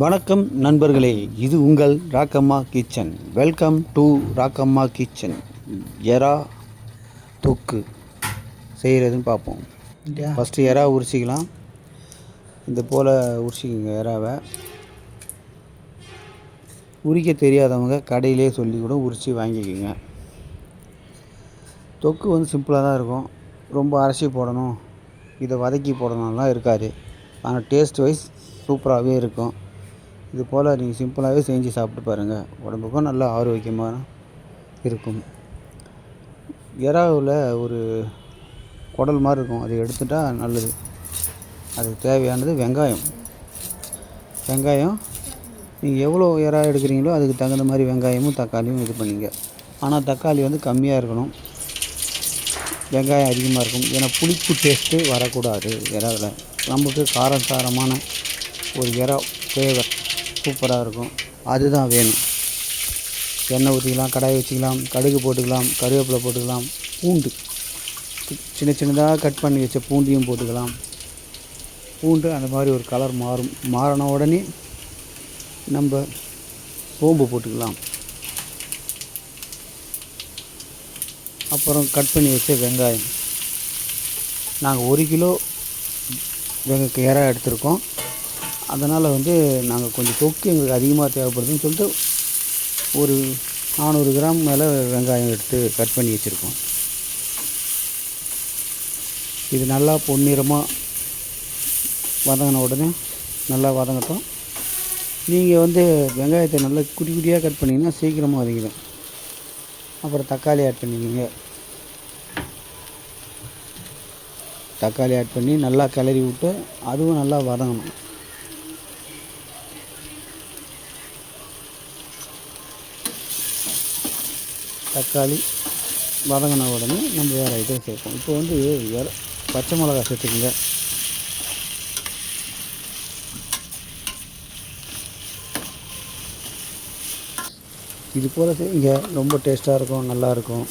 வணக்கம் நண்பர்களே இது உங்கள் Rakkamma kitchen. Welcome to Rakkamma kitchen. எறா தொக்கு செய்கிறதுன்னு பார்ப்போம். ஃபஸ்ட்டு எறா உரிச்சிக்கலாம். இந்த போல் உரிச்சிக்கங்க எறாவை. உரிக்க தெரியாதவங்க கடையிலே சொல்லி கூட உரித்து வாங்கிக்கோங்க. தொக்கு வந்து சிம்பிளாக தான் இருக்கும். ரொம்ப அரைச்சி போடணும். இதை வதக்கி போடணும்லாம் இருக்காது. ஆனால் டேஸ்ட் வைஸ் சூப்பராகவே இருக்கும். இது போல் நீங்கள் சிம்பிளாகவே செஞ்சு சாப்பிட்டு பாருங்கள். உடம்புக்கும் நல்ல ஆரோக்கியமாக இருக்கும். இறாவில் ஒரு குடல் மாதிரி இருக்கும். அதை எடுத்துட்டால் நல்லது. அதுக்கு தேவையானது வெங்காயம். வெங்காயம் நீங்கள் எவ்வளோ இறா எடுக்கிறீங்களோ அதுக்கு தகுந்த மாதிரி வெங்காயமும் தக்காளியும் இது பண்ணிங்க. ஆனால் தக்காளி வந்து கம்மியாக இருக்கணும். வெங்காயம் அதிகமாக இருக்கும். ஏன்னா புளிப்பு டேஸ்ட்டு வரக்கூடாது இறாவில். நமக்கு காரம் சாரமான ஒரு இறா ஃப்ளேவர் சூப்பராக இருக்கும். அதுதான் வேணும். எண்ணெய் ஊற்றிக்கலாம் கடாய் வச்சுக்கலாம் கடுகு போட்டுக்கலாம் கருவேப்பிலை போட்டுக்கலாம் பூண்டு. சின்ன சின்னதாக கட் பண்ணி வச்ச பூண்டையும் போட்டுக்கலாம். பூண்டு அந்த மாதிரி ஒரு கலர் மாறும். மாறின உடனே நம்ம சோம்பு போட்டுக்கலாம். அப்புறம் கட் பண்ணி வச்ச வெங்காயம். நாங்கள் ஒரு கிலோ வெங்க கேராக எடுத்திருக்கோம். அதனால் வந்து நாங்கள் கொஞ்சம் தொக்கு எங்களுக்கு அதிகமாக தேவைப்படுதுன்னு சொல்லிட்டு ஒரு நானூறு கிராம் மேலே வெங்காயம் எடுத்து கட் பண்ணி வச்சுருக்கோம். இது நல்லா பொன்னிறமாக வதங்கின உடனே நல்லா வதங்கட்டும். நீங்கள் வந்து வெங்காயத்தை நல்லா குட்டி குட்டியாக கட் பண்ணிங்கன்னா சீக்கிரமாக வதங்கிடும். அப்புறம் தக்காளி ஆட் பண்ணிக்கோங்க. தக்காளி ஆட் பண்ணி நல்லா கிளறி விட்டு அதுவும் நல்லா வதங்கணும். தக்காளி வதங்கின உடனே நம்ம வேறு ஐட்டம் சேர்ப்போம். இப்போ வந்து வேறு பச்சை மிளகா சேர்த்துக்குங்க. இது போல் செய்யுங்க. ரொம்ப டேஸ்ட்டாக இருக்கும் நல்லாயிருக்கும்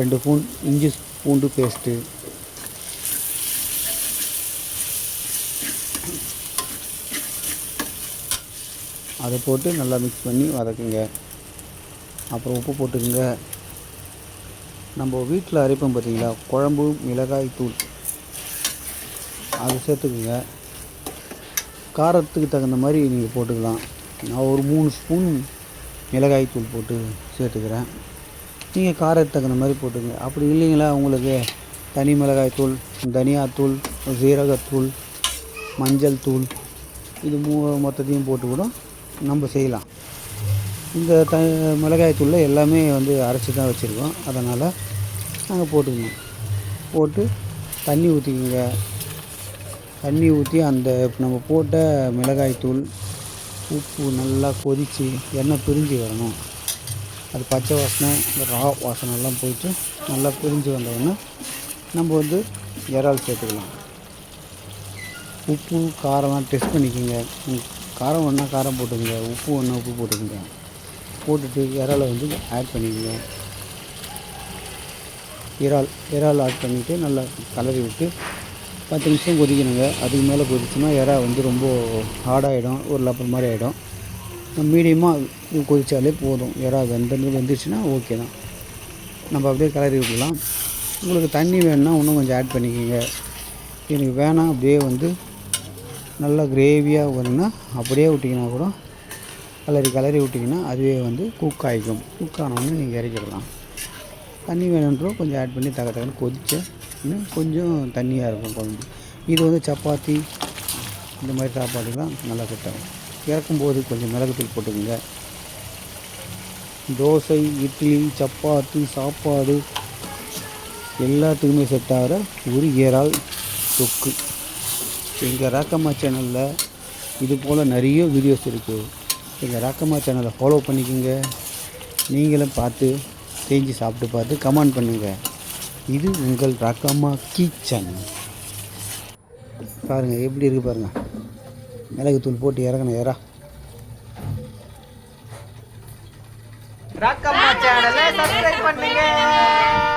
ரெண்டு பூண்டு இஞ்சி பூண்டு பேஸ்ட்டு அதை போட்டு நல்லா மிக்ஸ் பண்ணி வதக்குங்க. அப்புறம் உப்பு போட்டுக்குங்க. நம்ம வீட்டில் அரைப்போம் பார்த்தீங்களா? குழம்பு மிளகாய் தூள். அது சேர்த்துக்குங்க. காரத்துக்கு தகுந்த மாதிரி நீங்கள் போட்டுக்கலாம். நான் ஒரு மூணு ஸ்பூன் மிளகாய் தூள் போட்டு சேர்த்துக்கிறேன். நீங்கள் காரத்துக்கு தகுந்த மாதிரி போட்டுக்கங்க. அப்படி இல்லைங்களா உங்களுக்கு? தனி மிளகாய் தூள் தனியாத்தூள் ஜீரகத்தூள் மஞ்சள் தூள் இது மூ மொத்தத்தையும் போட்டு கூட நம்ம செய்யலாம். இந்த த மிளகாய்த்தூளில் எல்லாமே வந்து அரைச்சி தான் வச்சுருக்கோம். அதனால் நாங்கள் போட்டுக்கணும். போட்டு தண்ணி ஊற்றிக்கோங்க தண்ணி ஊற்றி அந்த நம்ம போட்ட மிளகாய்த்தூள் உப்பு நல்லா கொதித்து எண்ணெய் பிரிஞ்சு வரணும். அது பச்சை வாசனை இந்த ரா வாசனைலாம் போயிட்டு நல்லா பிரிஞ்சு வந்தவுடனே நம்ம வந்து இறால் சேர்த்துக்கலாம். உப்பு காரம்லாம் டெஸ்ட் பண்ணிக்கோங்க. காரம் ஒன்றா காரம் போட்டுக்கோங்க. உப்பு ஒன்றா உப்பு போட்டுக்கோங்க. போட்டுட்டு இறாலை வந்து ஆட் பண்ணிக்கோங்க. இறால் இறால் ஆட் பண்ணிவிட்டு நல்லா கலரி விட்டு பத்து நிமிஷம் கொதிக்கணுங்க. அதுக்கு மேலே கொதிச்சுன்னா இறா வந்து ரொம்ப ஹார்டாகிடும் ஒரு லப்பர் மாதிரி ஆகிடும் மீடியமாக கொதித்தாலே போதும். இறா வெந்த வெந்துருச்சுன்னா ஓகே தான். நம்ம அப்படியே கிளறி விடலாம் உங்களுக்கு தண்ணி வேணும்னா இன்னும் கொஞ்சம் ஆட் பண்ணிக்கோங்க. எனக்கு வேணாம் அப்படியே வந்து நல்லா கிரேவியாக வரும்னா அப்படியே விட்டிங்கன்னா கூட கலரி கலரி விட்டிங்கன்னா அதுவே வந்து குக் ஆகிக்கும் நீங்கள் இறக்கிடலாம். தண்ணி வேணுன்றோ கொஞ்சம் ஆட் பண்ணி தக தக்கன்னு கொதிச்சு இன்னும் கொஞ்சம் தண்ணியாக இருக்கும் குழம்பு. இது வந்து சப்பாத்தி இந்த மாதிரி சாப்பாடுலாம் நல்லா செட் ஆகும். இறக்கும்போது கொஞ்சம் மிளகுத்தூள் போட்டுக்கோங்க. தோசை இட்லி சப்பாத்தி சாப்பாடு எல்லாத்துக்குமே செட் ஆகிற ஒரு ஏறால் தொக்கு. எங்கள் ராக்கம்மா சேனலில் இது போல் நிறைய வீடியோஸ் இருக்குது எங்கள் ராக்கம்மா சேனலை ஃபாலோ பண்ணிக்கோங்க. நீங்களும் பார்த்து செஞ்சு சாப்பிட்டு பார்த்து கமெண்ட் பண்ணுங்கள் இது உங்கள் ராக்கம்மா கிச்சன் பாருங்கள் எப்படி இருக்குது பாருங்கள் மிளகுத்தூள் போட்டு இறங்கணும் இறா. ராக்கம்மா சேனலை சப்ஸ்கிரைப் பண்ணுங்கள்